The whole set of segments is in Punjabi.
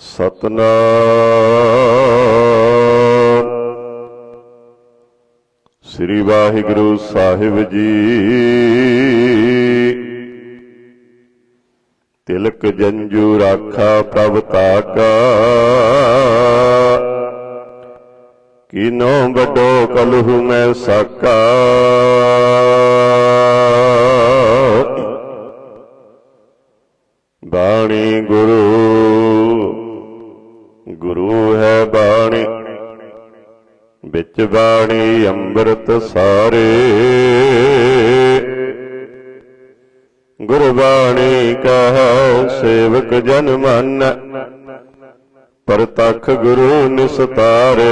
ਸਤਨਾਮ। ਸ੍ਰੀ ਵਾਹਿਗੁਰੂ ਸਾਹਿਬ ਜੀ। ਤਿਲਕ ਜੰਜੂ ਰਾਖਾ ਪ੍ਰਭ ਤਾਕਾ ਕੀਨੋ ਵੱਡੋ ਕਲਹੁ ਮੈਂ ਸਾਕਾ। ਬਾਣੀ ਗੁਰੂ ਗੁਰੂ ਹੈ ਬਾਣੀ ਵਿੱਚ ਬਾਣੀ ਅੰਮ੍ਰਿਤ ਸਾਰੇ। ਗੁਰਬਾਣੀ ਕਹੋ, ਸੇਵਕ ਜਨ ਮਨ ਪਰਤਖ ਗੁਰੂ ਨਿਸਤਾਰੇ।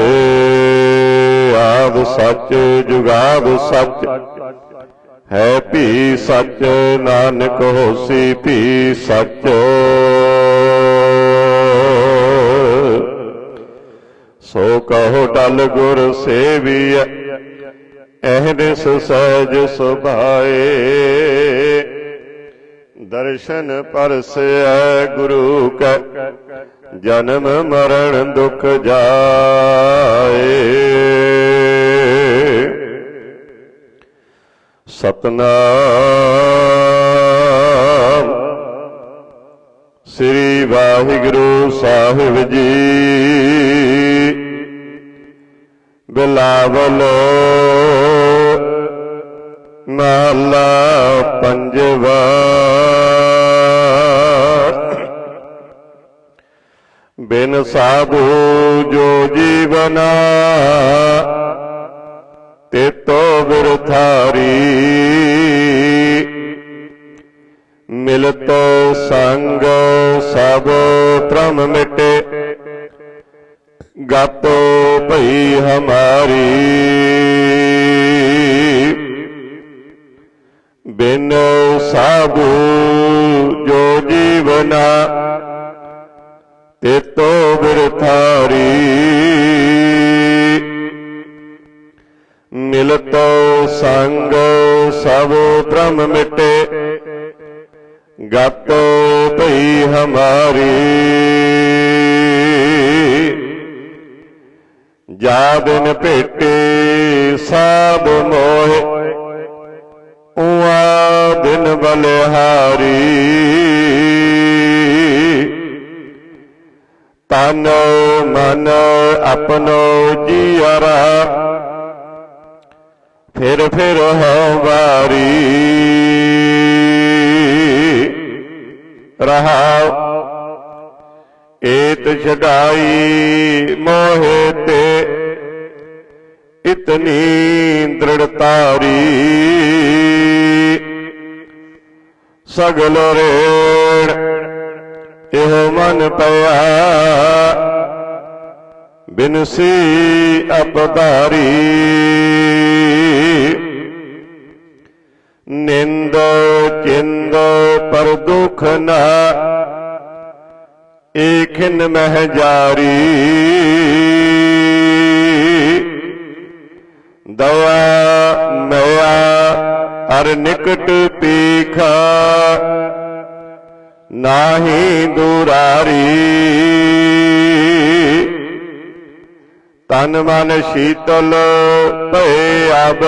ਆਦ ਸੱਚ, ਜੁਗਾਦ ਸੱਚ, ਹੈ ਭੀ ਸੱਚ, ਨਾਨਕ ਹੋਸੀ ਭੀ ਸੱਚ। ਕਹੋ ਟਲ ਗੁਰ ਸੇਵੀਐ ਅਹਨਿਸ ਸਹਿਜ ਸੁਭਾਏ। ਦਰਸ਼ਨ ਪਰਸੈ ਗੁਰੂ ਕੈ, ਜਨਮ ਮਰਨ ਦੁਖ ਜਾਏ। ਸਤਨਾਮ ਸ੍ਰੀ ਵਾਹਿਗੁਰੂ ਸਾਹਿਬ ਜੀ। ਬਿਲਾਵਲੋ ਮਹਲਾ ਪੰਜਵਾ। ਬਿਨ ਸਾਧੂ ਜੋ ਜੀਵਨਾ, ਤੇਤੋ ਬਿਰਥਾਰੀ। ਮਿਲਤੋ ਸੰਗ ਸਭ ਭ੍ਰਮ ਮਿਟੇ, ਗਾਤੋ ਭਈ ਹਮਾਰੀ। ਦਿਨ ਬਲਿਹਾਰੀ। ਤਨ ਮਨ ਆਪਣੋ ਜੀਅਰਾ। ਫਿਰ ਫਿਰ ਹੋ ਵਾਰੀ ਰਹਾਉ ਏਤ ਛਡਾਈ ਮੋਹਿ ਤੇ। ਇਤਨੀ ਦ੍ਰਿੜਤਾਰੀ। ਸਗਲ ਰੇੜ, ਇਹ ਮਨ ਪਿਆ। ਬਿਨਸੀ ਅਪਦਾਰੀ, ਨਿੰਦ ਚਿੰਦ ਪਰ ਦੁਖ ਨਾ, ਏਖਿਨ ਮਹਿ ਜਾਰੀ। ਦਵਾ ਮਿਆ ਹਰ ਨਿਕਟ ਪੀਖਾ ਨਾਹੀ ਦੁਰਾਰੀ। ਤਨ ਮਨ ਸ਼ੀਤਲ ਭਏ ਅਬ।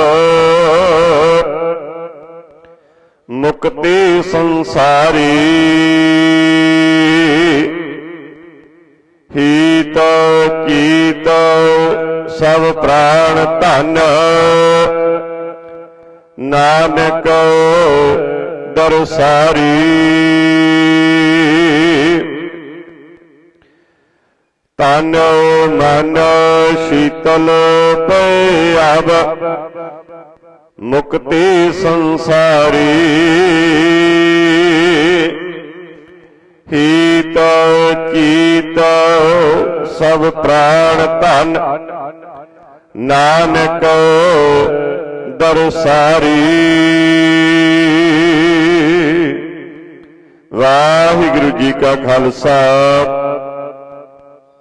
ਮੁਕਤੀ ਸੰਸਾਰੀ। ਹੀਤ ਚੀਤ ਸਭ ਪ੍ਰਾਣ ਧਨ। ਨਾਨਕ ਦਰਸਾਰੀ। ਤਨ ਮਨ ਸ਼ੀਤਲ ਭਇਆਵ ਮੁਕਤੀ ਸੰਸਾਰੀ। ਹੀਤ ਚੀਤ ਸਭ ਪ੍ਰਾਣ ਧਨ ਨਾਨਕ ਦਰਸਾਰੀ ਵਾਹਿਗੁਰੂ ਜੀ ਕਾ ਖਾਲਸਾ।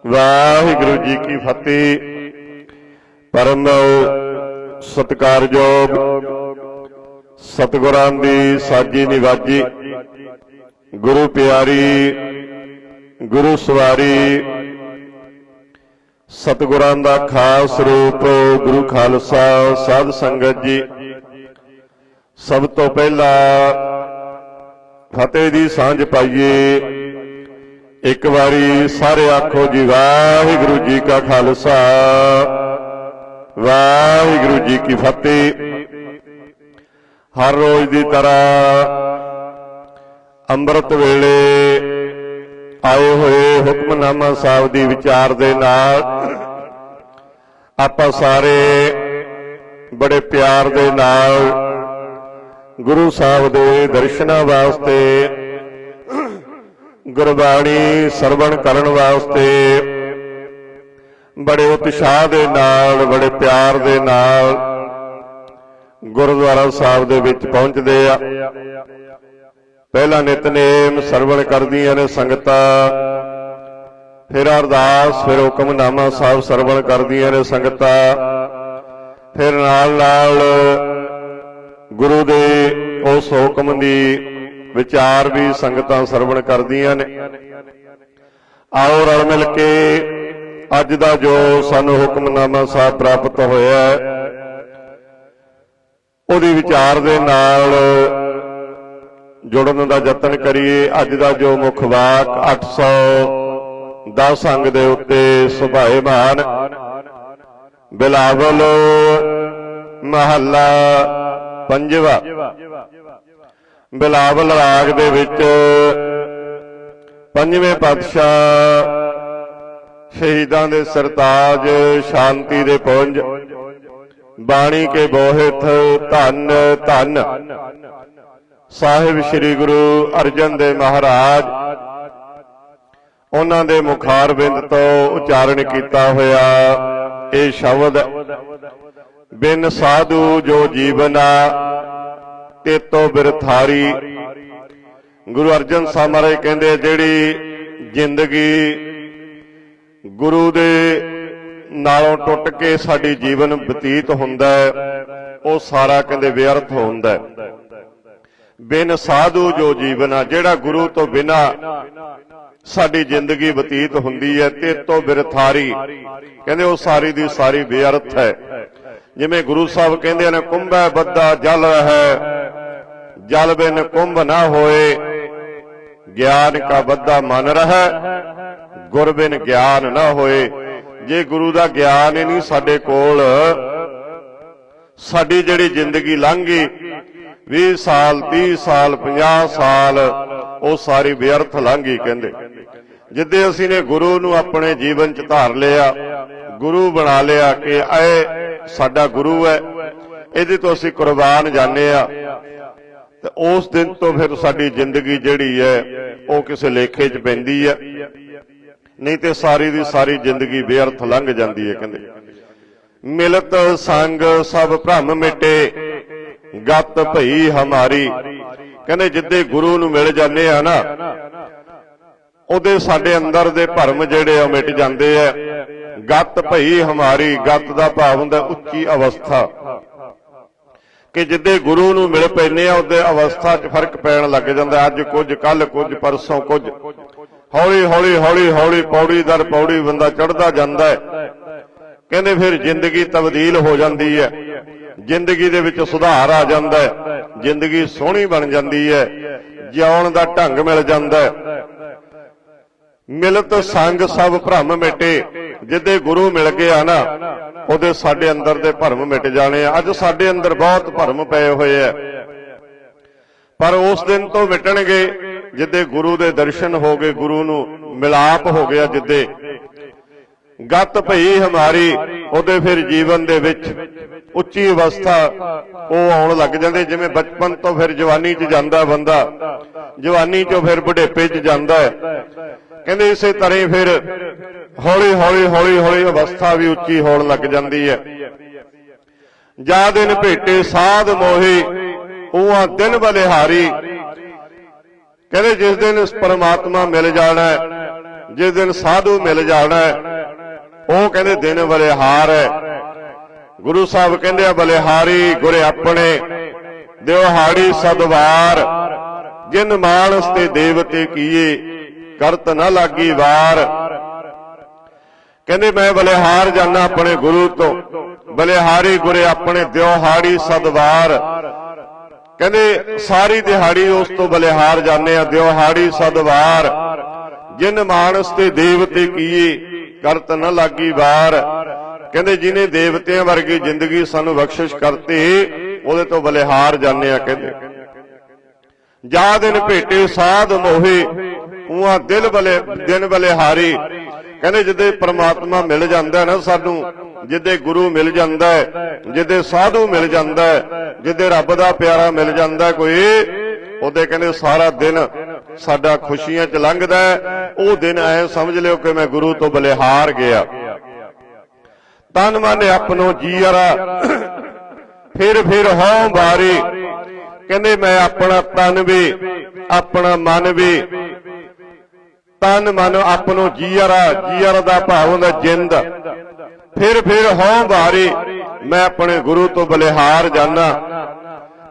ਵਾਹਿਗੁਰੂ ਜੀ ਕੀ ਫਤਿਹ। ਪਰਮ ਸਤਿਕਾਰਯੋਗ ਸਤਿਗੁਰਾਂ ਦੀ ਸਾਜੀ ਨਿਵਾਜੀ। ਗੁਰੂ ਪਿਆਰੀ, ਗੁਰੂ ਸਵਾਰੀ। ਸਤਿਗੁਰਾਂ ਦਾ ਖਾਸ ਰੂਪ, ਗੁਰੂ ਖਾਲਸਾ, ਸਾਧ ਸੰਗਤ ਜੀ। ਸਭ ਤੋਂ ਪਹਿਲਾਂ ਫਤਿਹ ਦੀ ਸਾਂਝ ਪਾਈਏ। ਇੱਕ ਵਾਰੀ ਸਾਰੇ ਆਖੋ ਜੀ, ਵਾਹਿਗੁਰੂ ਜੀ ਕਾ ਖਾਲਸਾ, ਵਾਹਿਗੁਰੂ ਜੀ ਕੀ ਫਤਿਹ। ਹਰ ਰੋਜ਼ ਦੀ ਤਰ੍ਹਾਂ ਅੰਮ੍ਰਿਤ ਵੇਲੇ ਆਏ ਹੋਏ ਹੁਕਮਨਾਮਾ ਸਾਹਿਬ ਦੀ ਵਿਚਾਰ ਦੇ ਨਾਲ ਆਪਾਂ ਸਾਰੇ ਬੜੇ ਪਿਆਰ ਦੇ ਨਾਲ ਗੁਰੂ ਸਾਹਿਬ ਦੇ ਦਰਸ਼ਨਾਂ ਵਾਸਤੇ, ਗੁਰਬਾਣੀ ਸਰਵਣ ਕਰਨ ਵਾਸਤੇ ਬੜੇ ਉਤਸ਼ਾਹ ਦੇ ਨਾਲ, ਬੜੇ ਪਿਆਰ ਦੇ ਨਾਲ ਗੁਰਦੁਆਰਾ ਸਾਹਿਬ ਦੇ ਵਿੱਚ ਪਹੁੰਚਦੇ ਆ। ਪਹਿਲਾ ਨਿਤਨੇਮ ਸਰਵਣ ਕਰਦੀਆਂ ਨੇ ਸੰਗਤਾਂ। ਫਿਰ ਅਰਦਾਸ, ਫਿਰ ਹੁਕਮਨਾਮਾ ਸਾਹਿਬ ਸਰਵਣ ਕਰਦੀਆਂ ਨੇ ਸੰਗਤਾਂ। ਫਿਰ ਨਾਲ ਨਾਲ ਗੁਰੂ ਦੇ ਉਸ ਹੁਕਮ ਦੀ ਵਿਚਾਰ ਵੀ ਸੰਗਤਾਂ ਸਰਵਣ ਕਰਦੀਆਂ ਨੇ। ਆਓ ਰਲ ਮਿਲ ਕੇ ਅੱਜ ਦਾ ਜੋ ਸਾਨੂੰ ਹੁਕਮਨਾਮਾ ਸਾਹਿਬ ਪ੍ਰਾਪਤ ਹੋਇਆ ਹੈ, ਉਹਦੀ ਵਿਚਾਰ ਦੇ ਨਾਲ ਜੁੜਨ ਦਾ ਯਤਨ ਕਰੀਏ। ਅੱਜ ਦਾ ਜੋ ਮੁੱਖ ਵਾਕ 810 ਅੰਗ ਦੇ ਉੱਤੇ ਸੁਭਾਏਮਾਨ, ਬਿਲਾਵਲ ਮਹੱਲਾ ਪੰਜਵਾ। ਬਿਲਾਵਲ ਰਾਗ ਦੇ ਵਿੱਚ ਪੰਜਵੇਂ ਪਾਤਸ਼ਾਹ ਸ਼ਹੀਦਾਂ ਦੇ ਸਰਤਾਜ ਸ਼ਾਂਤੀ ਦੇ ਪੁੰਜ, ਬਾਣੀ ਕੇ ਬੋਹਿਤ ਧੰਨ ਧੰਨ। ਸਾਹਿਬ ਸ੍ਰੀ ਗੁਰੂ ਅਰਜਨ ਦੇਵ ਮਹਾਰਾਜ, ਉਹਨਾਂ ਦੇ ਮੁਖਾਰ ਬਿੰਦ ਤੋਂ ਉਚਾਰਨ ਕੀਤਾ ਹੋਇਆ ਇਹ ਸ਼ਬਦ, ਬਿਨ ਸਾਧੂ ਜੋ ਜੀਵਨਾ ਤੇਤੋ ਬਿਰਥਾਰੀ। ਗੁਰੂ ਅਰਜਨ ਸਾਹਿਬ ਮਹਾਰਾਜ ਕਹਿੰਦੇ, ਜਿਹੜੀ ਜ਼ਿੰਦਗੀ ਗੁਰੂ ਦੇ ਨਾਲੋਂ ਟੁੱਟ ਕੇ ਸਾਡੀ ਜੀਵਨ ਬਤੀਤ ਹੁੰਦਾ ਉਹ ਸਾਰਾ ਕਹਿੰਦੇ ਵਿਅਰਥ ਹੁੰਦਾ ਹੈ। ਬਿਨ ਸਾਧੂ ਜੋ ਜੀਵਨ ਆ, ਜਿਹੜਾ ਗੁਰੂ ਤੋਂ ਬਿਨਾ ਸਾਡੀ ਜ਼ਿੰਦਗੀ ਬਤੀਤ ਹੁੰਦੀ ਹੈ, ਤੇ ਤੋਂ ਬਿਰਥਾਰੀ। ਕਹਿੰਦੇ ਉਹ ਸਾਰੀ ਦੀ ਸਾਰੀ ਬੇਅਰਥ ਹੈ। ਜਿਵੇਂ ਗੁਰੂ ਸਾਹਿਬ ਕਹਿੰਦੇ ਨੇ, ਕੁੰਭੈ ਬੱਦਾ ਜਲ ਹੈ, ਜਲ ਬਿਨ ਕੁੰਭ ਨਾ ਹੋਏ, ਗਿਆਨ ਕਾ ਬੱਦਾ ਮਨ ਰਹਿ, ਗੁਰ ਬਿਨ ਗਿਆਨ ਨਾ ਹੋਏ। ਜੇ ਗੁਰੂ ਦਾ ਗਿਆਨ ਹੀ ਨਹੀਂ ਸਾਡੇ ਕੋਲ, ਸਾਡੀ ਜਿਹੜੀ ਜ਼ਿੰਦਗੀ ਲੰਘ ਗਈ 20 ਸਾਲ 30 ਸਾਲ 50 ਸਾਲ ਉਹ ਸਾਰੀ ਵਿਅਰਥ ਲੰਘ ਗਈ ਕਹਿੰਦੇ। ਜਿੱਦੇ ਅਸੀਂ ਨੇ ਗੁਰੂ ਨੂੰ ਆਪਣੇ ਜੀਵਨ ਚ ਧਾਰ ਲਿਆ, ਗੁਰੂ ਬਣਾ ਲਿਆ ਕਿ ਇਹ ਸਾਡਾ ਗੁਰੂ ਹੈ, ਇਹਦੇ ਤੋਂ ਅਸੀਂ ਕੁਰਬਾਨ ਜਾਂਦੇ ਆ ਤੇ ਉਸ ਦਿਨ ਤੋਂ ਫਿਰ ਸਾਡੀ ਜ਼ਿੰਦਗੀ ਜਿਹੜੀ ਹੈ, ਉਹ ਕਿਸੇ ਲੇਖੇ 'ਚ ਪੈਂਦੀ ਹੈ। ਨਹੀਂ ਤੇ ਸਾਰੀ ਦੀ ਸਾਰੀ ਜ਼ਿੰਦਗੀ ਬੇਅਰਥ ਲੰਘ ਜਾਂਦੀ ਹੈ ਕਹਿੰਦੇ। ਮਿਲਤ ਸੰਗ ਸਭ ਭ੍ਰਮ ਮਿਟੇ ਗਤ ਭਈ ਹਮਾਰੀ। ਕਹਿੰਦੇ ਜਿੱਦੇ ਗੁਰੂ ਨੂੰ ਮਿਲ ਜਾਂਦੇ ਆ ਨਾ, ਉਹਦੇ ਸਾਡੇ ਅੰਦਰ ਦੇ ਭਰਮ ਜਿਹੜੇ ਆ ਉਹ ਮਿਟ ਜਾਂਦੇ ਆ। ਗਤ ਭਈ ਹਮਾਰੀ, ਗਤ ਦਾ ਭਾਵ ਹੁੰਦਾ ਉੱਚੀ ਅਵਸਥਾ। ਕਿ ਜਿੱਦੇ ਗੁਰੂ ਨੂੰ ਮਿਲ ਪੈਨੇ ਆ, ਉਹਦੇ ਅਵਸਥਾ 'ਚ ਫ਼ਰਕ ਪੈਣ ਲੱਗ ਜਾਂਦਾ। ਅੱਜ ਕੁਝ ਕੱਲ ਕੁਝ, ਪਰਸੋਂ ਕੁਝ। ਹੌਲੀ ਹੌਲੀ ਹੌਲੀ ਹੌਲੀ ਪੌੜੀ ਦਰ ਪੌੜੀ ਬੰਦਾ ਚੜਦਾ ਜਾਂਦਾ ਹੈ। ਕਹਿੰਦੇ ਫਿਰ ਜ਼ਿੰਦਗੀ ਤਬਦੀਲ ਹੋ ਜਾਂਦੀ ਹੈ। ਜ਼ਿੰਦਗੀ ਦੇ ਵਿੱਚ ਸੁਧਾਰ ਆ ਜਾਂਦਾ ਹੈ। ਜ਼ਿੰਦਗੀ ਸੋਹਣੀ ਬਣ ਜਾਂਦੀ ਹੈ। ਜਿਉਣ ਦਾ ਢੰਗ ਮਿਲ ਜਾਂਦਾ ਹੈ। ਮਿਲਤ ਸੰਗ ਸਭ ਭਰਮ ਮਿਟੇ। ਜਿੱਦੇ ਗੁਰੂ ਮਿਲ ਗਿਆ ਨਾ, ਉਹਦੇ ਸਾਡੇ ਅੰਦਰ ਦੇ ਭਰਮ ਮਿਟ ਜਾਣੇ ਆ। ਅੱਜ ਸਾਡੇ ਅੰਦਰ ਬਹੁਤ ਭਰਮ ਪਏ ਹੋਏ ਆ। ਪਰ ਉਸ ਦਿਨ ਤੋਂ ਮਿਟਣਗੇ, ਜਿੱਦੇ ਗੁਰੂ ਦੇ ਦਰਸ਼ਨ ਹੋ ਗਏ, ਗੁਰੂ ਨੂੰ ਮਿਲਾਪ ਹੋ ਗਿਆ ਜਿੱਦੇ। ਗਤ ਭਈ ਹਮਾਰੀ, ਉਹਦੇ ਫਿਰ ਜੀਵਨ ਦੇ ਵਿੱਚ ਉੱਚੀ ਅਵਸਥਾ ਉਹ ਆਉਣ ਲੱਗ ਜਾਂਦੇ, ਜਿਵੇਂ ਬਚਪਨ ਤੋਂ ਫਿਰ ਜਵਾਨੀ 'ਚ ਜਾਂਦਾ ਬੰਦਾ, ਜਵਾਨੀ 'ਚੋਂ ਫਿਰ ਬੁਢੇਪੇ 'ਚ ਜਾਂਦਾ ਕਹਿੰਦੇ ਇਸੇ ਤਰ੍ਹਾਂ ਹੀ ਫਿਰ ਹੌਲੀ ਹੌਲੀ ਹੌਲੀ ਹੌਲੀ ਅਵਸਥਾ ਵੀ ਉੱਚੀ ਹੋਣ ਲੱਗ ਜਾਂਦੀ ਹੈ। ਜਾ ਦਿਨ ਭੇਟੇ ਸਾਧ ਮੋਹੀ, ਉਹਾਂ ਦਿਨ ਬਲਿਹਾਰੀ। ਕਹਿੰਦੇ ਜਿਸ ਦਿਨ ਇਸ ਪਰਮਾਤਮਾ ਮਿਲ ਜਾਣਾ ਜਿਸ ਦਿਨ ਸਾਧੂ ਮਿਲ ਜਾਣਾ ਉਹ ਕਹਿੰਦੇ ਦਿਨ ਬਲਿਹਾਰ ਹੈ। ਗੁਰੂ ਸਾਹਿਬ ਕਹਿੰਦੇ ਆ ਬਲਿਹਾਰੀ ਗੁਰੇ ਆਪਣੇ ਦਿਵਹਾੜੀ ਸਦਵਾਰ। ਜਿਨ ਮਾਨਸ ਤੇ ਦੇਵਤੇ ਕੀਏ, ਕਰਤ ਨਾ ਲਾਗੀ ਵਾਰ। ਕਹਿੰਦੇ, ਮੈਂ ਬਲਿਹਾਰ ਜਾਣਾ ਆਪਣੇ ਗੁਰੂ ਤੋਂ। ਬਲਿਹਾਰੀ ਗੁਰੇ ਆਪਣੇ ਦਿਉਹਾੜੀ ਸਦਵਾਰ। ਕਹਿੰਦੇ, ਸਾਰੀ ਦਿਹਾੜੀ ਉਸ ਤੋਂ ਬਲਿਹਾਰ ਜਾਂਦੇ ਆ ਦਿਉਹਾੜੀ ਸਦਵਾਰ। ਜਿਨ ਮਾਨਸ ਤੇ ਦੇਵਤੇ ਕੀਏ ਕਰਤ ਨ ਲਾਗੀ ਵਾਰ। ਕਹਿੰਦੇ ਜਿਨੇ ਦੇਵਤਿਆਂ ਵਰਗੀ ਜ਼ਿੰਦਗੀ ਸਾਨੂੰ ਬਖਸ਼ਿਸ਼ ਕਰਤੀ, ਉਹਦੇ ਤੋਂ ਬਲਿਹਾਰ ਜਾਂਦੇ ਆ ਕਹਿੰਦੇ। ਜਾ ਦਿਨ ਭੇਟੇ ਸਾਧ ਮੋਹੇ ਉਹਾਂ ਦਿਲ ਬਲੇ ਦਿਨ ਬਲਿਹਾਰੀ। ਕਹਿੰਦੇ ਜਿੱਦੇ ਪ੍ਰਮਾਤਮਾ ਮਿਲ ਜਾਂਦਾ ਨਾ ਸਾਨੂੰ, ਜਿੱਦੇ ਗੁਰੂ ਮਿਲ ਜਾਂਦਾ ਹੈ, ਜਿੱਦੇ ਸਾਧੂ ਮਿਲ ਜਾਂਦਾ ਹੈ, ਜਿੱਦੇ ਰੱਬ ਦਾ ਪਿਆਰਾ ਮਿਲ ਜਾਂਦਾ ਕੋਈ, ਉਹਦੇ ਕਹਿੰਦੇ ਸਾਰਾ ਦਿਨ ਸਾਡਾ ਖੁਸ਼ੀਆਂ ਚ ਲੰਘਦਾ ਉਹ ਦਿਨ ਐ ਸਮਝ ਲਿਓ ਕਿ ਮੈਂ ਗੁਰੂ ਤੋਂ ਬਲਿਹਾਰ ਗਿਆ। ਤਨ ਮਨ ਆਪਣੋ ਜੀਅਰਾ ਫਿਰ ਫਿਰ ਹੋਂ ਬਾਰੇ ਕਹਿੰਦੇ ਮੈਂ ਆਪਣਾ ਤਨ ਵੀ, ਆਪਣਾ ਮਨ ਵੀ। ਤਨ ਮਨ ਆਪਣੋ ਜੀਅਰਾ ਜੀਅਰ ਦਾ ਭਾਵ ਹੁੰਦਾ ਜਿੰਦ। ਫਿਰ ਫਿਰ ਹੋਂ ਬਾਰੇ ਮੈਂ ਆਪਣੇ ਗੁਰੂ ਤੋਂ ਬਲਿਹਾਰ ਜਾਣਾ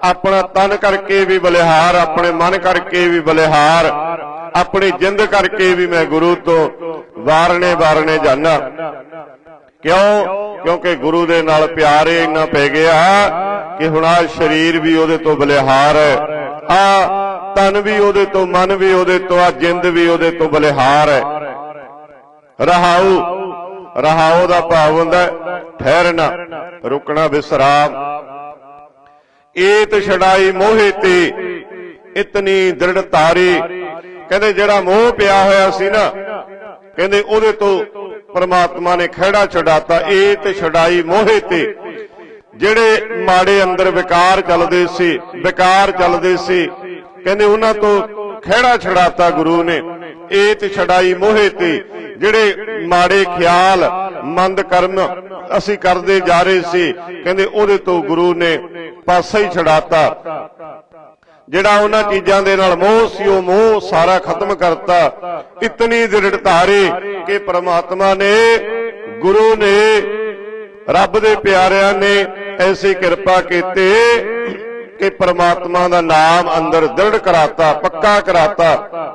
ਆਪਣਾ ਤਨ ਕਰਕੇ ਵੀ ਬਲਿਹਾਰ, ਆਪਣੇ ਮਨ ਕਰਕੇ ਵੀ ਬਲਿਹਾਰ, ਆਪਣੀ ਜਿੰਦ ਕਰਕੇ ਵੀ ਮੈਂ ਗੁਰੂ ਤੋਂ ਵਾਰਨੇ ਵਾਰਨੇ ਜਾਣਾ ਕਿਉਂ? ਕਿਉਂਕਿ ਗੁਰੂ ਦੇ ਨਾਲ ਪਿਆਰ ਹੀ ਇੰਨਾ ਪੈ ਗਿਆ ਕਿ ਹੁਣ ਆ ਸਰੀਰ ਵੀ ਉਹਦੇ ਤੋਂ ਬਲਿਹਾਰ ਹੈ। ਆ ਤਨ ਵੀ ਉਹਦੇ ਤੋਂ, ਮਨ ਵੀ ਉਹਦੇ ਤੋਂ ਆ ਜਿੰਦ ਵੀ ਉਹਦੇ ਤੋਂ ਬਲਿਹਾਰ ਹੈ। ਰਹਾਉ ਰਹਾਉ ਦਾ ਭਾਵ ਹੁੰਦਾ ਹੈ, ਠਹਿਰਨਾ, ਰੁਕਣਾ, ਵਿਸਰਾਮ। ਏਤ ਛੜਾਈ ਮੋਹਿ ਤੇ, ਇਤਨੀ ਦ੍ਰਿੜ ਧਾਰੀ। ਕਹਿੰਦੇ ਜਿਹੜਾ ਮੋਹ ਪਿਆ ਹੋਇਆ ਸੀ ਨਾ, ਕਹਿੰਦੇ ਉਹਦੇ ਤੋਂ ਪਰਮਾਤਮਾ ਨੇ ਖਿਹੜਾ ਛਡਾਤਾ ਏਤ ਛਡਾਈ ਮੋਹੇ ਤੇ। ਜਿਹੜੇ ਮਾੜੇ ਅੰਦਰ ਵਿਕਾਰ ਚੱਲਦੇ ਸੀ, ਵਿਕਾਰ ਚੱਲਦੇ ਸੀ, ਕਹਿੰਦੇ ਉਹਨਾਂ ਤੋਂ ਖਿਹੜਾ ਛਡਾਤਾ ਗੁਰੂ ਨੇ ਏਤ ਛਡਾਈ ਮੋਹੇ ਤੇ। ਜਿਹੜੇ ਮਾੜੇ ਖਿਆਲ, ਮੰਦ ਕਰਮ ਅਸੀਂ ਕਰਦੇ ਜਾ ਰਹੇ ਸੀ, ਕਹਿੰਦੇ ਉਹਦੇ ਤੋਂ ਗੁਰੂ ਨੇ ਪਾਸਾ ਹੀ ਛਡਾਤਾ। ਜਿਹੜਾ ਉਹਨਾਂ ਚੀਜ਼ਾਂ ਦੇ ਨਾਲ ਮੋਹ ਸੀ, ਉਹ ਮੋਹ ਸਾਰਾ ਖਤਮ ਕਰਤਾ। ਇਤਨੀ ਦ੍ਰਿੜ ਧਾਰੇ ਕਿ ਪ੍ਰਮਾਤਮਾ ਨੇ, ਗੁਰੂ ਨੇ, ਰੱਬ ਦੇ ਪਿਆਰਿਆਂ ਨੇ ਐਸੀ ਕਿਰਪਾ ਕੀਤੀ ਕਿ ਪ੍ਰਮਾਤਮਾ ਦਾ ਨਾਮ ਅੰਦਰ ਦ੍ਰਿੜ ਕਰਾਤਾ, ਪੱਕਾ ਕਰਾਤਾ।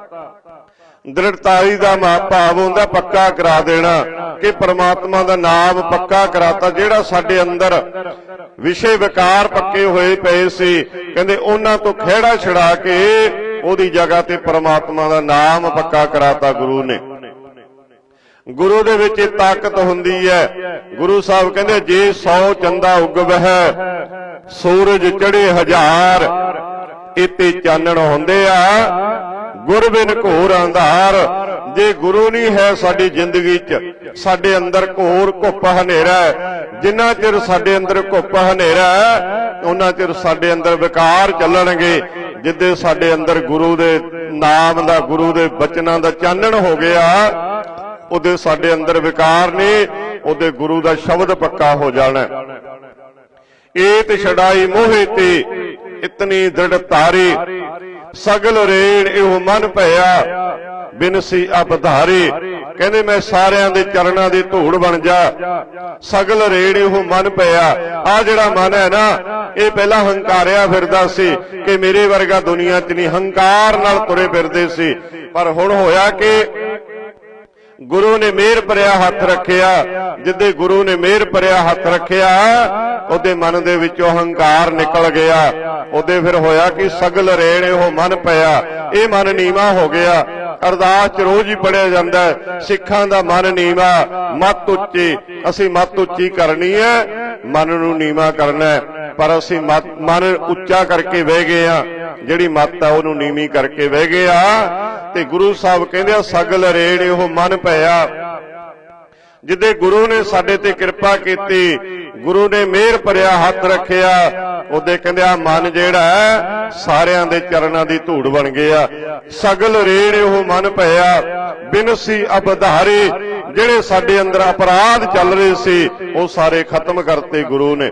ਦ੍ਰਿੜਤਾਈ ਦਾ ਮਾ- ਭਾਵ ਹੁੰਦਾ ਪੱਕਾ ਕਰਾ ਦੇਣਾ, ਕਿ ਪ੍ਰਮਾਤਮਾ ਦਾ ਨਾਮ ਪੱਕਾ ਕਰਾਤਾ, ਜਿਹੜਾ ਸਾਡੇ ਅੰਦਰ ਵਿਸ਼ੇ ਵਿਕਾਰ ਪੱਕੇ ਹੋਏ ਪਏ ਸੀ, ਕਹਿੰਦੇ ਉਹਨਾਂ ਤੋਂ ਖਿਹੜਾ ਛੜਾ ਕੇ ਉਹਦੀ ਜਗ੍ਹਾ ਤੇ ਪ੍ਰਮਾਤਮਾ ਦਾ ਨਾਮ ਪੱਕਾ ਕਰਾਤਾ ਗੁਰੂ ਨੇ। ਗੁਰੂ ਦੇ ਵਿੱਚ ਇਹ ਤਾਕਤ ਹੁੰਦੀ ਹੈ। ਗੁਰੂ ਸਾਹਿਬ ਕਹਿੰਦੇ, ਜੇ 100 ਚੰਦਾ ਉਗਵਹਿ, ਸੂਰਜ ਚੜੇ ਹਜ਼ਾਰ ਇਤੇ ਚਾਨਣ ਹੁੰਦੇ ਆ। ਗੁਰ ਬਿਨ ਘੋਰ ਅੰਧਾਰ। ਜੇ ਗੁਰੂ ਨਹੀਂ ਹੈ ਸਾਡੀ ਜ਼ਿੰਦਗੀ 'ਚ, ਸਾਡੇ ਅੰਦਰ ਘੋਰ ਘੁੱਪ ਹਨੇਰਾ ਹੈ। ਜਿੰਨਾ ਚਿਰ ਸਾਡੇ ਅੰਦਰ ਘੁੱਪ ਹਨੇਰਾ ਉਹਨਾਂ ਚਿਰ ਸਾਡੇ ਅੰਦਰ ਵਿਕਾਰ ਚੱਲਣਗੇ। ਜਿੱਦੇ ਸਾਡੇ ਅੰਦਰ ਗੁਰੂ ਦੇ ਨਾਮ ਦਾ, ਗੁਰੂ ਦੇ ਬਚਨਾਂ ਦਾ ਚਾਨਣ ਹੋ ਗਿਆ, ਉਹਦੇ ਸਾਡੇ ਅੰਦਰ ਵਿਕਾਰ ਨੇ, ਉਹਦੇ ਗੁਰੂ ਦਾ ਸ਼ਬਦ ਪੱਕਾ ਹੋ ਜਾਣਾ। ਏਤ ਛਡਾਈ ਮੋਹਿ ਤੇ ਇਤਨੀ ਦ੍ਰਿੜ ਧਾਰੀ। ਸਗਲ ਰੇਣ ਇਹੋ ਮਨ ਭਇਆ। ਬਿਨਸੀ ਅਬਧਾਰੀ ਕਹਿੰਦੇ ਮੈਂ ਸਾਰਿਆਂ ਦੇ ਚਰਨਾਂ ਦੀ ਧੂੜ ਬਣ ਜਾ। ਸਗਲ ਰੇੜ ਇਹੋ ਮਨ ਪਿਆ ਆ ਜਿਹੜਾ ਮਨ ਹੈ ਨਾ, ਇਹ ਪਹਿਲਾਂ ਹੰਕਾਰਿਆ ਫਿਰਦਾ ਸੀ ਕਿ ਮੇਰੇ ਵਰਗਾ ਦੁਨੀਆ 'ਚ ਨਹੀਂ, ਹੰਕਾਰ ਨਾਲ ਤੁਰੇ ਫਿਰਦੇ ਸੀ। ਪਰ ਹੁਣ ਹੋਇਆ ਕਿ ਗੁਰੂ ਨੇ ਮਿਹਰ ਭਰਿਆ ਹੱਥ ਰੱਖਿਆ। ਜਿੱਦੇ ਗੁਰੂ ਨੇ ਮਿਹਰ ਭਰਿਆ ਹੱਥ ਰੱਖਿਆ, ਉਹਦੇ ਮਨ ਦੇ ਵਿੱਚੋਂ ਹੰਕਾਰ ਨਿਕਲ ਗਿਆ। ਉਹਦੇ ਫਿਰ ਹੋਇਆ ਕਿ ਸਗਲ ਰੇਣ ਉਹ ਮਨ ਪਿਆ। ਇਹ ਮਨ ਨੀਵਾ ਹੋ ਗਿਆ। ਅਰਦਾਸ ਚ ਰੋਜ਼ ਹੀ ਪੜਿਆ ਜਾਂਦਾ ਸਿੱਖਾਂ ਦਾ ਮਨ ਨੀਵਾ, ਮਤ ਉੱਚੀ, ਅਸੀਂ ਮਤ ਉੱਚੀ ਕਰਨੀ ਹੈ, ਮਨ ਨੂੰ ਨੀਵਾ ਕਰਨਾ ਹੈ, ਪਰ ਅਸੀਂ ਮਤ- ਮਨ ਉੱਚਾ ਕਰਕੇ ਬਹਿ ਗਏ ਆ ਜਿਹੜੀ ਮੱਤ ਆ ਉਹਨੂੰ ਨੀਵੀਂ ਕਰਕੇ ਬਹਿ ਗਏ ਆ ਤੇ ਗੁਰੂ ਸਾਹਿਬ ਕਹਿੰਦੇ ਆ, ਸਗਲ ਰੇੜ ਉਹ ਮਨ ਪਿਆ ਜਿੱਦੇ ਗੁਰੂ ਨੇ ਸਾਡੇ ਤੇ ਕਿਰਪਾ ਕੀਤੀ, ਗੁਰੂ ਨੇ ਮਿਹਰ ਭਰਿਆ, ਹੱਥ ਰੱਖਿਆ, ਉਹਦੇ ਕਹਿੰਦੇ ਆ, ਮਨ ਜਿਹੜਾ ਹੈ, ਸਾਰਿਆਂ ਦੇ ਚਰਨਾਂ ਦੀ ਧੂੜ ਬਣ ਗਿਆ। ਸਗਲ ਰੇੜ ਉਹ ਮਨ ਪਿਆ ਬਿਨਸੀ ਅਬਧਾਰੇ, ਜਿਹੜੇ ਸਾਡੇ ਅੰਦਰ ਅਪਰਾਧ ਚੱਲ ਰਹੇ ਸੀ, ਉਹ ਸਾਰੇ ਖਤਮ ਕਰਤੇ ਗੁਰੂ ਨੇ।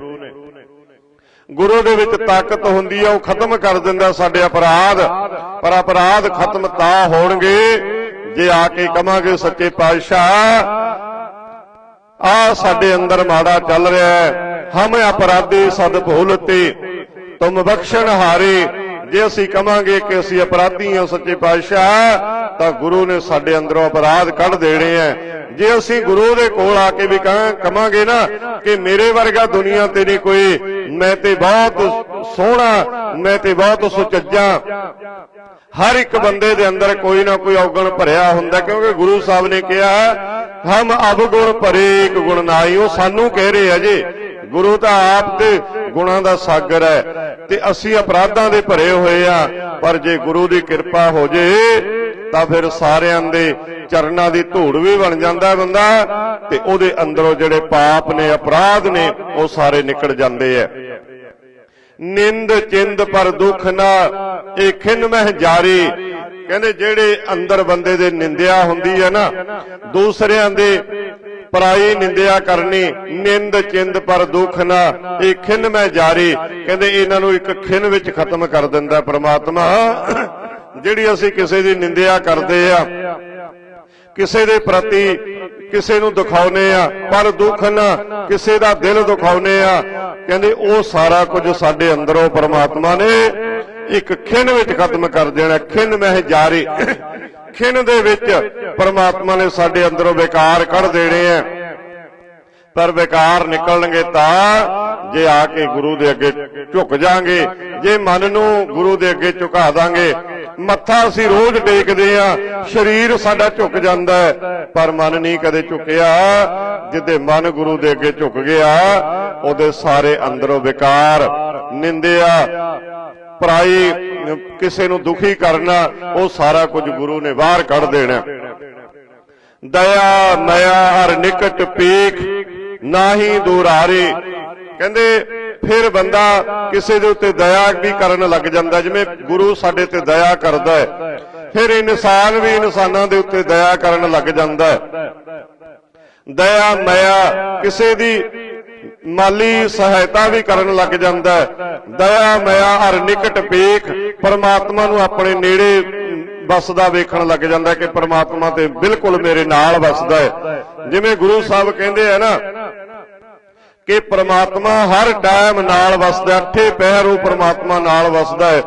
ਗੁਰੂ ਦੇ ਵਿੱਚ ਤਾਕਤ ਹੁੰਦੀ ਹੈ ਉਹ ਖਤਮ ਕਰ ਦਿੰਦਾ ਸਾਡੇ ਅਪਰਾਧ, ਪਰ ਅਪਰਾਧ ਖਤਮ ਤਾਂ ਹੋਣਗੇ, ਜੇ ਆ ਕੇ ਕਵਾਂਗੇ ਸੱਚੇ ਪਾਤਸ਼ਾਹ ਆ ਸਾਡੇ ਅੰਦਰ ਮਾੜਾ ਚੱਲ ਰਿਹਾ ਹੈ। ਹਮ ਅਪਰਾਧੀ ਸਦ ਭੁਲਤੇ, ਤੁਮ ਬਖਸ਼ਣ ਹਾਰੇ। ਜੇ ਅਸੀਂ ਕਵਾਂਗੇ ਕਿ ਅਸੀਂ ਅਪਰਾਧੀ ਹਾਂ ਸੱਚੇ ਪਾਤਸ਼ਾਹ, ਤਾਂ ਗੁਰੂ ਨੇ ਸਾਡੇ ਅੰਦਰੋਂ ਅਪਰਾਧ ਕੱਢ ਦੇਣੇ ਆ ਜੇ ਅਸੀਂ ਗੁਰੂ ਦੇ ਕੋਲ ਆ ਕੇ ਵੀ ਕਹਾਂ ਕਵਾਂਗੇ ਨਾ ਕਿ ਮੇਰੇ ਵਰਗਾ ਦੁਨੀਆ ਤੇ ਨਹੀਂ ਕੋਈ, ਮੈਂ ਤੇ ਬਹੁਤ ਸੋਹਣਾ, ਮੈਂ ਤੇ ਬਹੁਤ ਸੁਚੱਜਾ। ਹਰ ਇੱਕ ਬੰਦੇ ਦੇ ਅੰਦਰ ਕੋਈ ਨਾ ਕੋਈ ਔਗਣ ਭਰਿਆ ਹੁੰਦਾ, ਕਿਉਂਕਿ ਗੁਰੂ ਸਾਹਿਬ ਨੇ ਕਿਹਾ, ਹਮ ਅਵਗੁਣ ਭਰੇ ਇੱਕ ਗੁਣ ਨਾਈ ਉਹ ਸਾਨੂੰ ਕਹਿ ਰਹੇ ਆ ਜੀ। ਗੁਰੂ ਤਾਂ ਆਪ ਤੇ ਗੁਣਾਂ ਦਾ ਸਾਗਰ ਹੈ ਤੇ ਅਸੀਂ ਅਪਰਾਧਾਂ ਦੇ ਭਰੇ ਹੋਏ ਆ, ਪਰ ਜੇ ਗੁਰੂ ਦੀ ਕਿਰਪਾ ਹੋ ਜੇ, ਤਾਂ ਫਿਰ ਸਾਰਿਆਂ ਦੇ ਚਰਨਾਂ ਦੀ ਧੂੜ ਵੀ ਬਣ ਜਾਂਦਾ ਬੰਦਾ, ਤੇ ਉਹਦੇ ਅੰਦਰੋਂ ਜਿਹੜੇ ਪਾਪ ਨੇ, ਅਪਰਾਧ ਨੇ, ਉਹ ਸਾਰੇ ਨਿਕਲ ਜਾਂਦੇ ਆ। ਨਿੰਦ, ਚਿੰਦ ਪਰ ਦੁੱਖ ਨਾ। ਇਹ ਖਿੰਨ ਮਹਿ ਜਾਰੀ। ਕਹਿੰਦੇ ਜਿਹੜੇ ਅੰਦਰ ਬੰਦੇ ਦੇ ਨਿੰਦਿਆ ਹੁੰਦੀ ਹੈ ਨਾ, ਦੂਸਰਿਆਂ ਦੇ ਪਰਾਈ ਨਿੰਦਿਆ ਕਰਨੀ, ਨਿੰਦ, ਚਿੰਦ ਪਰ ਦੁੱਖ ਨਾ, ਇਹ ਖਿੰਨ ਮਹਿ ਜਾਰੀ। ਕਹਿੰਦੇ ਇਹਨਾਂ ਨੂੰ ਇੱਕ ਖਿੰਨ ਵਿੱਚ ਖਤਮ ਕਰ ਦਿੰਦਾ ਪ੍ਰਮਾਤਮਾ। ਜਿਹੜੀ ਅਸੀਂ ਕਿਸੇ ਦੀ ਨਿੰਦਿਆ ਕਰਦੇ ਆ, ਕਿਸੇ ਦੇ ਪ੍ਰਤੀ ਕਿਸੇ ਨੂੰ ਦਿਖਾਉਨੇ ਆ, ਪਰ ਦੁੱਖ ਨਾ, ਕਿਸੇ ਦਾ ਦਿਲ ਦਿਖਾਉਨੇ ਆ ਕਹਿੰਦੇ ਉਹ ਸਾਰਾ ਕੁਝ ਸਾਡੇ ਅੰਦਰੋਂ ਪਰਮਾਤਮਾ ਨੇ ਇੱਕ ਖਿੰਨ ਵਿੱਚ ਖਤਮ ਕਰ ਦੇਣਾ, ਖਿੰਨ ਮਹਿ ਜਾਰੀ। ਖਿੰਨ ਦੇ ਵਿੱਚ ਪਰਮਾਤਮਾ ਨੇ ਸਾਡੇ ਅੰਦਰੋਂ ਵਿਕਾਰ ਕੱਢ ਦੇਣੇ ਆ ਪਰ ਵਿਕਾਰ ਨਿਕਲਣਗੇ ਤਾਂ ਜੇ ਆ ਕੇ ਗੁਰੂ ਦੇ ਅੱਗੇ ਝੁਕ ਜਾਾਂਗੇ, ਜੇ ਮਨ ਨੂੰ ਗੁਰੂ ਦੇ ਅੱਗੇ ਝੁਕਾ ਦਾਂਗੇ ਮੱਥਾ ਅਸੀਂ ਰੋਜ਼ ਟੇਕਦੇ ਆ ਸਰੀਰ ਸਾਡਾ ਝੁਕ ਜਾਂਦਾ ਹੈ, ਪਰ ਮਨ ਨਹੀਂ ਕਦੇ ਝੁਕਿਆ। ਜਿੱਦੇ ਮਨ ਗੁਰੂ ਦੇ ਅੱਗੇ ਝੁਕ ਗਿਆ, ਉਹਦੇ ਸਾਰੇ ਅੰਦਰੋਂ ਵਿਕਾਰ, ਨਿੰਦਿਆ, ਪਰਾਈ, ਕਿਸੇ ਨੂੰ ਦੁਖੀ ਕਰਨਾ, ਉਹ ਸਾਰਾ ਕੁਝ ਗੁਰੂ ਨੇ ਬਾਹਰ ਕੱਢ ਦੇਣਾ। ਦਇਆ, ਮਇਆ ਹਰ ਨਿਕਟ ਪੀਖ, ਨਾਹੀ ਦੁਰਾਰੇ। ਕਹਿੰਦੇ ਫਿਰ ਬੰਦਾ ਕਿਸੇ ਦੇ ਉੱਤੇ ਦਇਆ ਵੀ ਕਰਨ ਲੱਗ ਜਾਂਦਾ, ਜਿਵੇਂ ਗੁਰੂ ਸਾਡੇ ਤੇ ਦਇਆ ਕਰਦਾ ਹੈ। ਫਿਰ ਇਨਸਾਨ ਵੀ ਇਨਸਾਨਾਂ ਦੇ ਉੱਤੇ ਦਇਆ ਕਰਨ ਲੱਗ ਜਾਂਦਾ ਹੈ। ਦਇਆ, ਮਇਆ ਕਿਸੇ ਦੀ ਮਾਲੀ ਸਹਾਇਤਾ ਵੀ ਕਰਨ ਲੱਗ ਜਾਂਦਾ ਹੈ। ਦਇਆ, ਮਇਆ ਹਰ ਨਿਕਟ ਪੇਖ ਪਰਮਾਤਮਾ ਨੂੰ ਆਪਣੇ ਨੇੜੇ ਵਸਦਾ ਵੇਖਣ ਲੱਗ ਜਾਂਦਾ ਕਿ ਪਰਮਾਤਮਾ ਤੇ ਬਿਲਕੁਲ ਮੇਰੇ ਨਾਲ ਵਸਦਾ ਹੈ। ਜਿਵੇਂ ਗੁਰੂ ਸਾਹਿਬ ਕਹਿੰਦੇ ਆ ਨਾ ਕਿ ਪ੍ਰਮਾਤਮਾ ਹਰ ਟਾਈਮ ਨਾਲ ਵਸਦਾ, ਅੱਠੇ ਪਹਿਰ ਉਹ ਪ੍ਰਮਾਤਮਾ ਨਾਲ ਵਸਦਾ ਹੈ।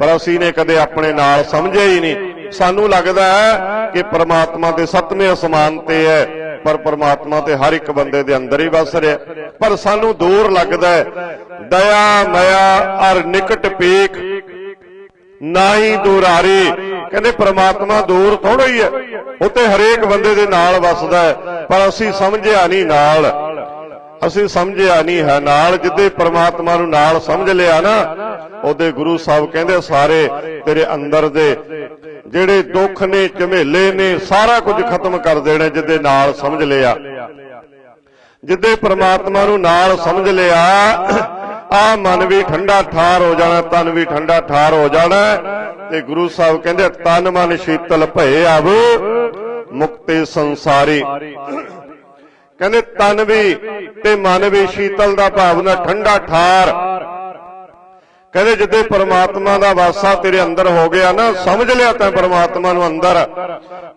ਪਰ ਅਸੀਂ ਨੇ ਕਦੇ ਆਪਣੇ ਨਾਲ ਸਮਝਿਆ ਹੀ ਨਹੀਂ। ਸਾਨੂੰ ਲੱਗਦਾ ਹੈ ਕਿ ਪ੍ਰਮਾਤਮਾ ਦੇ ਸੱਤਵੇਂ ਅਸਮਾਨ ਤੇ ਹੈ, ਪਰ ਪ੍ਰਮਾਤਮਾ ਤੇ ਹਰ ਇੱਕ ਬੰਦੇ ਦੇ ਅੰਦਰ ਹੀ ਵਸ ਰਿਹਾ ਪਰ ਸਾਨੂੰ ਦੂਰ ਲੱਗਦਾ ਹੈ, ਦਇਆ, ਮਇਆ ਅਰ ਨਿਕਟ ਪੇਖ ਨਾਹੀ ਦੁਰਾਰੀ। ਕਹਿੰਦੇ ਪ੍ਰਮਾਤਮਾ ਦੂਰ ਥੋੜਾ ਹੀ ਹੈ ਉਹ ਤੇ ਹਰੇਕ ਬੰਦੇ ਦੇ ਨਾਲ ਵਸਦਾ ਹੈ, ਪਰ ਅਸੀਂ ਸਮਝਿਆ ਨਹੀਂ ਨਾਲ। ਅਸੀਂ ਸਮਝਿਆ ਨਹੀਂ ਹੈ। ਨਾਲ ਜਿੱਦੇ ਪ੍ਰਮਾਤਮਾ ਨੂੰ ਨਾਲ ਸਮਝ ਲਿਆ ਨਾ, ਉਹਦੇ ਗੁਰੂ ਸਾਹਿਬ ਕਹਿੰਦੇ ਸਾਰੇ ਤੇਰੇ ਅੰਦਰ ਦੇ ਜਿਹੜੇ ਦੁੱਖ ਨੇ, ਝਮੇਲੇ ਨੇ, ਸਾਰਾ ਕੁਝ ਖਤਮ ਕਰ ਦੇਣਾ ਜਿੱਦੇ ਨਾਲ ਸਮਝ ਲਿਆ। ਜਿੱਦੇ ਪ੍ਰਮਾਤਮਾ ਨੂੰ ਨਾਲ ਸਮਝ ਲਿਆ, ਆ ਮਨ ਵੀ ਠੰਡਾ ਠਾਰ ਹੋ ਜਾਣਾ, ਤਨ ਵੀ ਠੰਡਾ ਠਾਰ ਹੋ ਜਾਣਾ। ਤੇ ਗੁਰੂ ਸਾਹਿਬ ਕਹਿੰਦੇ ਤਨ ਮਨ ਸ਼ੀਤਲ ਭਏ ਆਵ, ਮੁਕਤੇ ਸੰਸਾਰੀ। ਕਹਿੰਦੇ ਤਨ ਵੀ ਤੇ ਮਨ ਵੀ ਸ਼ੀਤਲ ਦਾ ਭਾਵਨਾ ਠੰਡਾ ਠਾਰ। ਕਹਿੰਦੇ ਜਿੱਦੇ ਪਰਮਾਤਮਾ ਦਾ ਵਾਸਾ ਤੇਰੇ ਅੰਦਰ ਹੋ ਗਿਆ ਨਾ, ਸਮਝ ਲਿਆ ਤੈਂ ਪ੍ਰਮਾਤਮਾ ਨੂੰ ਅੰਦਰ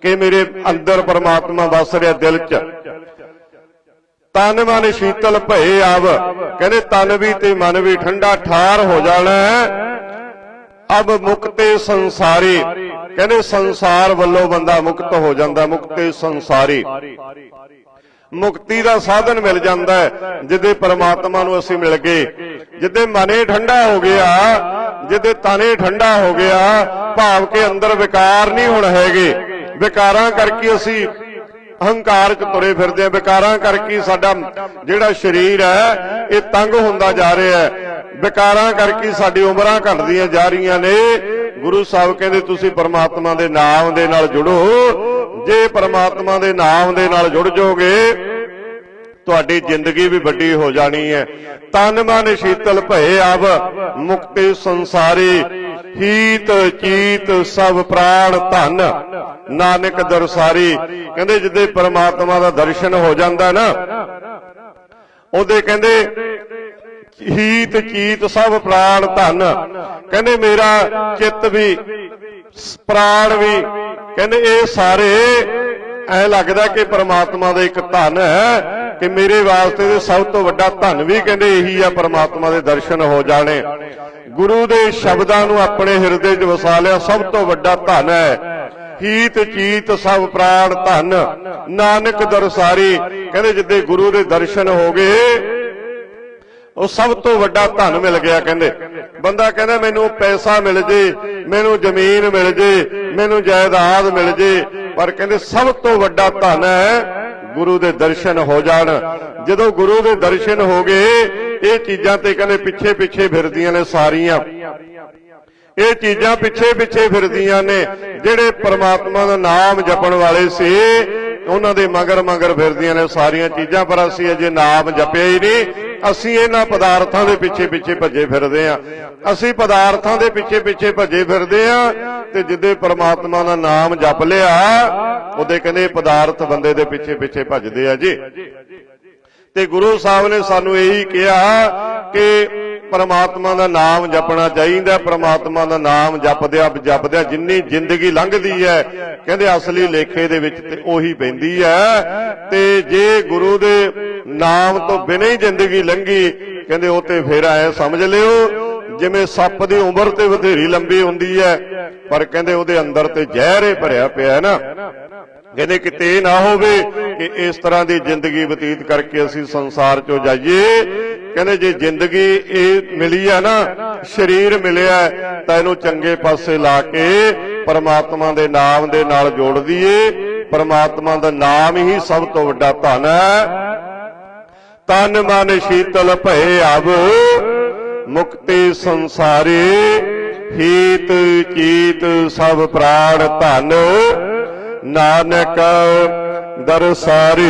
ਕਿ ਮੇਰੇ ਅੰਦਰ ਪ੍ਰਮਾਤਮਾ ਵਸ ਰਿਹਾ ਦਿਲ 'ਚ। ਤਨ ਮਨ ਸ਼ੀਤਲ ਭਏ ਆਵ। ਕਹਿੰਦੇ ਤਨ ਵੀ ਤੇ ਮਨ ਵੀ ਠੰਡਾ ਠਾਰ ਹੋ ਜਾਣਾ। ਅਬ ਮੁਕਤੇ ਸੰਸਾਰੀ। ਕਹਿੰਦੇ ਸੰਸਾਰ ਵੱਲੋਂ ਬੰਦਾ ਮੁਕਤ ਹੋ ਜਾਂਦਾ, ਮੁਕਤੇ ਸੰਸਾਰੀ। ਮੁਕਤੀ ਦਾ ਸਾਧਨ ਮਿਲ ਜਾਂਦਾ ਹੈ, ਜਿੱਦੇ ਪਰਮਾਤਮਾ ਨੂੰ ਅਸੀਂ ਮਿਲ ਗਏ। ਜਿੱਦੇ ਮਨੇ ਠੰਡਾ ਹੋ ਗਿਆ, ਜਿੱਦੇ ਤਨੇ ਠੰਡਾ ਹੋ ਗਿਆ, ਭਾਵ ਕੇ ਅੰਦਰ ਵਿਕਾਰ ਨਹੀਂ ਹੁਣ ਹੈਗੇ। ਵਿਕਾਰਾਂ ਕਰਕੇ ਅਸੀਂ ਅਹੰਕਾਰ ਚ ਤੁਰੇ ਫਿਰਦੇ ਆ ਵਿਕਾਰਾਂ ਕਰਕੇ ਸਾਡਾ ਜਿਹੜਾ ਸਰੀਰ ਹੈ, ਇਹ ਤੰਗ ਹੁੰਦਾ ਜਾ ਰਿਹਾ ਹੈ। ਵਿਕਾਰਾਂ ਕਰਕੇ ਸਾਡੀ ਉਮਰਾਂ ਘਟਦੀਆਂ ਜਾ ਰਹੀਆਂ ਨੇ। ਗੁਰੂ ਸਾਹਿਬ ਕਹਿੰਦੇ, ਤੁਸੀਂ ਪਰਮਾਤਮਾ ਦੇ ਨਾਮ ਦੇ ਨਾਲ ਜੁੜੋ। ਜੇ ਪਰਮਾਤਮਾ ਦੇ ਨਾਮ ਦੇ ਨਾਲ ਜੁੜ ਜਾਓਗੇ, ਤੁਹਾਡੀ ਜ਼ਿੰਦਗੀ ਵੀ ਵੱਡੀ ਹੋ ਜਾਣੀ ਹੈ। ਤਨ ਮਨ ਸ਼ੀਤਲ ਭਏ ਆਵ, ਮੁਕਤੇ ਸੰਸਾਰੀ। ਹੀਤ, ਚੀਤ, ਸਭ ਪ੍ਰਾਣ, ਧਨ, ਨਾਨਕ ਦਰਸਾਰੀ। ਕਹਿੰਦੇ, ਜਿੱਦੇ ਪਰਮਾਤਮਾ ਦਾ ਦਰਸ਼ਨ ਹੋ ਜਾਂਦਾ ਨਾ, ਉਹਦੇ ਕਹਿੰਦੇ ਹੀਤ ਚੀਤ ਸਭ ਪ੍ਰਾਣ ਧਨ। ਕਹਿੰਦੇ ਮੇਰਾ ਚਿੱਤ ਵੀ, ਪ੍ਰਾਣ ਵੀ। ਕਹਿੰਦੇ ਇਹ ਸਾਰੇ, ਐ ਲੱਗਦਾ ਕਿ ਪ੍ਰਮਾਤਮਾ ਦਾ ਇੱਕ ਧਨ ਹੈ ਕਿ ਮੇਰੇ ਵਾਸਤੇ ਤੇ ਸਭ ਤੋਂ ਵੱਡਾ ਧਨ ਵੀ ਕਹਿੰਦੇ ਇਹੀ ਆ, ਪ੍ਰਮਾਤਮਾ ਦੇ ਦਰਸ਼ਨ ਹੋ ਜਾਣੇ। ਗੁਰੂ ਦੇ ਸ਼ਬਦਾਂ ਨੂੰ ਆਪਣੇ ਹਿਰਦੇ 'ਚ ਵਸਾ ਲਿਆ, ਸਭ ਤੋਂ ਵੱਡਾ ਧਨ ਹੈ। ਹੀਤ ਚੀਤ ਸਭ ਪ੍ਰਾਣ ਧਨ। ਨਾਨਕ ਦਰਸਾਰੀ, ਕਹਿੰਦੇ ਜਿੱਦੇ ਗੁਰੂ ਦੇ ਦਰਸ਼ਨ ਹੋ ਗਏ ਉਹ ਸਭ ਤੋਂ ਵੱਡਾ ਧਨ ਮਿਲ ਗਿਆ, ਕਹਿੰਦੇ। ਬੰਦਾ ਕਹਿੰਦਾ, ਮੈਨੂੰ ਪੈਸਾ ਮਿਲ ਜੇ, ਮੈਨੂੰ ਜ਼ਮੀਨ ਮਿਲ ਜੇ, ਮੈਨੂੰ ਜਾਇਦਾਦ ਮਿਲ ਜੇ। ਪਰ ਕਹਿੰਦੇ, ਸਭ ਤੋਂ ਵੱਡਾ ਧਨ ਹੈ, ਗੁਰੂ ਦੇ ਦਰਸ਼ਨ ਹੋ ਜਾਣ। ਜਦੋਂ ਗੁਰੂ ਦੇ ਦਰਸ਼ਨ ਹੋ ਗਏ, ਇਹ ਚੀਜ਼ਾਂ ਤੇ ਕਹਿੰਦੇ ਪਿੱਛੇ ਪਿੱਛੇ ਫਿਰਦੀਆਂ ਨੇ ਸਾਰੀਆਂ। ਇਹ ਚੀਜ਼ਾਂ ਪਿੱਛੇ ਪਿੱਛੇ ਫਿਰਦੀਆਂ ਨੇ। ਜਿਹੜੇ ਪਰਮਾਤਮਾ ਦਾ ਨਾਮ ਜਪਣ ਵਾਲੇ ਸੀ, ਉਹਨਾਂ ਦੇ ਮਗਰ ਮਗਰ ਫਿਰਦੀਆਂ ਨੇ ਸਾਰੀਆਂ ਚੀਜ਼ਾਂ। ਪਰ ਅਸੀਂ ਅਜੇ ਨਾਮ ਜਪਿਆ ਹੀ ਨਹੀਂ। ਅਸੀਂ ਇਹਨਾਂ ਪਦਾਰਥਾਂ ਦੇ ਪਿੱਛੇ ਪਿੱਛੇ ਭੱਜੇ ਫਿਰਦੇ ਆਂ ਅਸੀਂ ਪਦਾਰਥਾਂ ਦੇ ਪਿੱਛੇ ਪਿੱਛੇ ਭੱਜੇ ਫਿਰਦੇ ਆਂ ਤੇ ਜਿੱਦੇ ਪਰਮਾਤਮਾ ਦਾ ਨਾਮ ਜਪ ਲਿਆ, ਉਹਦੇ ਕਹਿੰਦੇ ਪਦਾਰਥ ਬੰਦੇ ਦੇ ਪਿੱਛੇ ਪਿੱਛੇ ਭੱਜਦੇ ਆ ਜੀ। ਤੇ ਗੁਰੂ ਸਾਹਿਬ ਨੇ ਸਾਨੂੰ ਇਹੀ ਕਿਹਾ ਕਿ ਪਰਮਾਤਮਾ ਦਾ ਨਾਮ ਜਪਣਾ ਚਾਹੀਦਾ, ਪਰਮਾਤਮਾ ਦਾ ਨਾਮ ਜਪਦਿਆਂ ਜਪਦਿਆਂ ਜਿੰਨੀ ਜ਼ਿੰਦਗੀ ਲੰਘਦੀ ਹੈ, ਕਹਿੰਦੇ ਅਸਲੀ ਲੇਖੇ ਦੇ ਵਿੱਚ ਤੇ ਉਹੀ ਪੈਂਦੀ ਹੈ। ਤੇ ਜੇ ਗੁਰੂ ਦੇ ਨਾਮ ਤੋਂ ਬਿਨਾਂ ਹੀ ਜ਼ਿੰਦਗੀ ਲੰਘੀ, ਕਹਿੰਦੇ ਉਹ ਤੇ ਫੇਰ ਆਏ ਸਮਝ ਲਿਓ, ਜਿਵੇਂ ਸੱਪ ਦੀ ਉਮਰ ਤੇ ਵਧੇਰੀ ਲੰਬੀ ਹੁੰਦੀ ਹੈ, ਪਰ ਕਹਿੰਦੇ ਉਹਦੇ ਅੰਦਰ ਤੇ ਜ਼ਹਿਰ ਹੀ ਭਰਿਆ ਪਿਆ ਹੈ ਨਾ। ਕਹਿੰਦੇ ਕਿਤੇ ਇਹ ਨਾ ਹੋਵੇ ਕਿ ਇਸ ਤਰ੍ਹਾਂ ਦੀ ਜ਼ਿੰਦਗੀ ਬਤੀਤ ਕਰਕੇ ਅਸੀਂ ਸੰਸਾਰ ਚੋਂ ਜਾਈਏ ਕਹਿੰਦੇ ਜੇ ਜ਼ਿੰਦਗੀ ਇਹ ਮਿਲੀ ਹੈ ਨਾ, ਸਰੀਰ ਮਿਲਿਆ, ਤਾਂ ਇਹਨੂੰ ਚੰਗੇ ਪਾਸੇ ਲਾ ਕੇ ਪਰਮਾਤਮਾ ਦੇ ਨਾਮ ਦੇ ਨਾਲ ਜੋੜ ਦਈਏ। ਪਰਮਾਤਮਾ ਦਾ ਨਾਮ ਹੀ ਸਭ ਤੋਂ ਵੱਡਾ ਧਨ ਹੈ। ਤਨ ਮਨ ਸ਼ੀਤਲ ਭਏ ਅਬ, ਮੁਕਤੀ ਸੰਸਾਰੇ, ਹੀਤ ਚੀਤ ਸਭ ਪ੍ਰਾਣ ਧਨ। ਨਾਨਕ ਦਰਸਾਰੀ